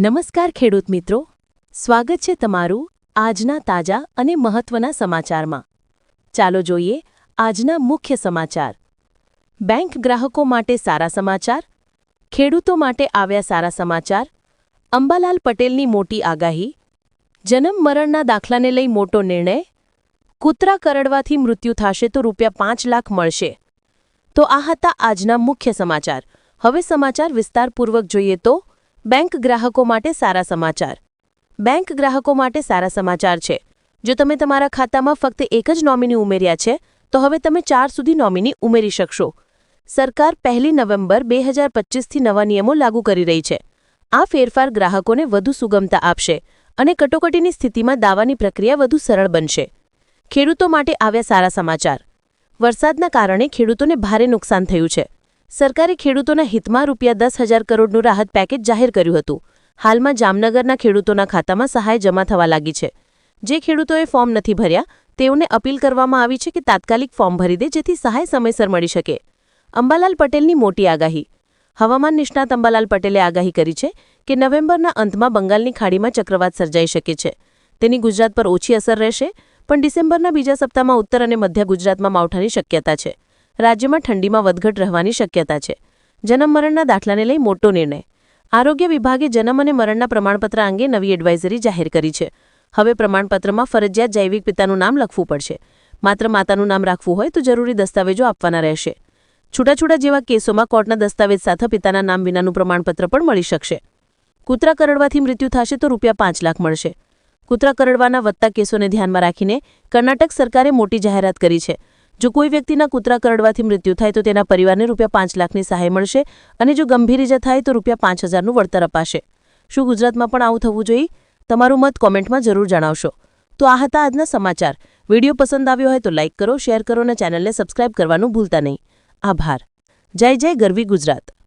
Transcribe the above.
નમસ્કાર ખેડૂત મિત્રો. સ્વાગત છે તમારું આજના તાજા અને મહત્વના સમાચારમાં. ચાલો જોઈએ આજના મુખ્ય સમાચાર. બેંક ગ્રાહકો માટે સારા સમાચાર. ખેડૂતો માટે આવ્યા સારા સમાચાર. અંબાલાલ પટેલની મોટી આગાહી. જન્મ મરણના દાખલાને લઈ મોટો નિર્ણય. કૂતરા કરડવાથી મૃત્યુ થશે તો રૂપિયા પાંચ લાખ મળશે. તો આ હતા આજના મુખ્ય સમાચાર. હવે સમાચાર વિસ્તારપૂર્વક જોઈએ તો બેંક ગ્રાહકો માટે સારા સમાચાર. બેંક ગ્રાહકો માટે સારા સમાચાર છે. જો તમે તમારા ખાતામાં ફક્ત એક જ નોમિની ઉમેર્યા છે, તો હવે તમે ચાર સુધી નોમિની ઉમેરી શકશો. સરકાર પહેલી નવેમ્બર બે હજાર પચીસથી નવા નિયમો લાગુ કરી રહી છે. આ ફેરફાર ગ્રાહકોને વધુ સુગમતા આપશે અને કટોકટીની સ્થિતિમાં દાવાની પ્રક્રિયા વધુ સરળ બનશે. ખેડૂતો માટે આવ્યા સારા સમાચાર. વરસાદના કારણે ખેડૂતોને ભારે નુકસાન થયું છે. સરકારે ખેડૂતોના હિતમાં રૂપિયા દસ હજાર કરોડનું રાહત પેકેજ જાહેર કર્યું હતું. હાલમાં જામનગરના ખેડૂતોના ખાતામાં સહાય જમા થવા લાગી છે. જે ખેડૂતોએ ફોર્મ નથી ભર્યા, તેઓને અપીલ કરવામાં આવી છે કે તાત્કાલિક ફોર્મ ભરી દે જેથી સહાય સમયસર મળી શકે. અંબાલાલ પટેલની મોટી આગાહી. હવામાન નિષ્ણાત અંબાલાલ પટેલે આગાહી કરી છે કે નવેમ્બરના અંતમાં બંગાળની ખાડીમાં ચક્રવાત સર્જાઈ શકે છે. તેની ગુજરાત પર ઓછી અસર રહેશે, પણ ડિસેમ્બરના બીજા સપ્તાહમાં ઉત્તર અને મધ્ય ગુજરાતમાં માવઠાની શક્યતા છે. રાજ્યમાં ઠંડીમાં વધઘટ રહેવાની શક્યતા છે. જન્મ મરણના દાખલાને લઈ મોટો નિર્ણય. આરોગ્ય વિભાગે જન્મ અને મરણના પ્રમાણપત્ર અંગે નવી એડવાઇઝરી જાહેર કરી છે. હવે પ્રમાણપત્રમાં ફરજિયાત જૈવિક પિતાનું નામ લખવું પડશે. માત્ર માતાનું નામ રાખવું હોય તો જરૂરી દસ્તાવેજો આપવાના રહેશે. છૂટાછૂટા જેવા કેસોમાં કોર્ટના દસ્તાવેજ સાથે પિતાના નામ વિનાનું પ્રમાણપત્ર પણ મળી શકશે. કૂતરા કરડવાથી મૃત્યુ થશે તો રૂપિયા પાંચ લાખ મળશે. કૂતરા કરડવાના વધતા કેસોને ધ્યાનમાં રાખીને કર્ણાટક સરકારે મોટી જાહેરાત કરી છે. જો કોઈ વ્યક્તિના કૂતરા કરડવાથી મૃત્યુ થાય તો તેના પરિવારને રૂપિયા પાંચ લાખની સહાય મળશે અને જો ગંભીર ઇજા થાય તો રૂપિયા પાંચ હજારનું વળતર અપાશે. શું ગુજરાતમાં પણ આવું થવું જોઈએ? તમારું મત કોમેન્ટમાં જરૂર જણાવશો. તો આ હતા આજના સમાચાર. વીડિયો પસંદ આવ્યો હોય તો લાઇક કરો, શેર કરો અને ચેનલને સબસ્ક્રાઇબ કરવાનું ભૂલતા નહીં. આભાર. જય જય ગરવી ગુજરાત.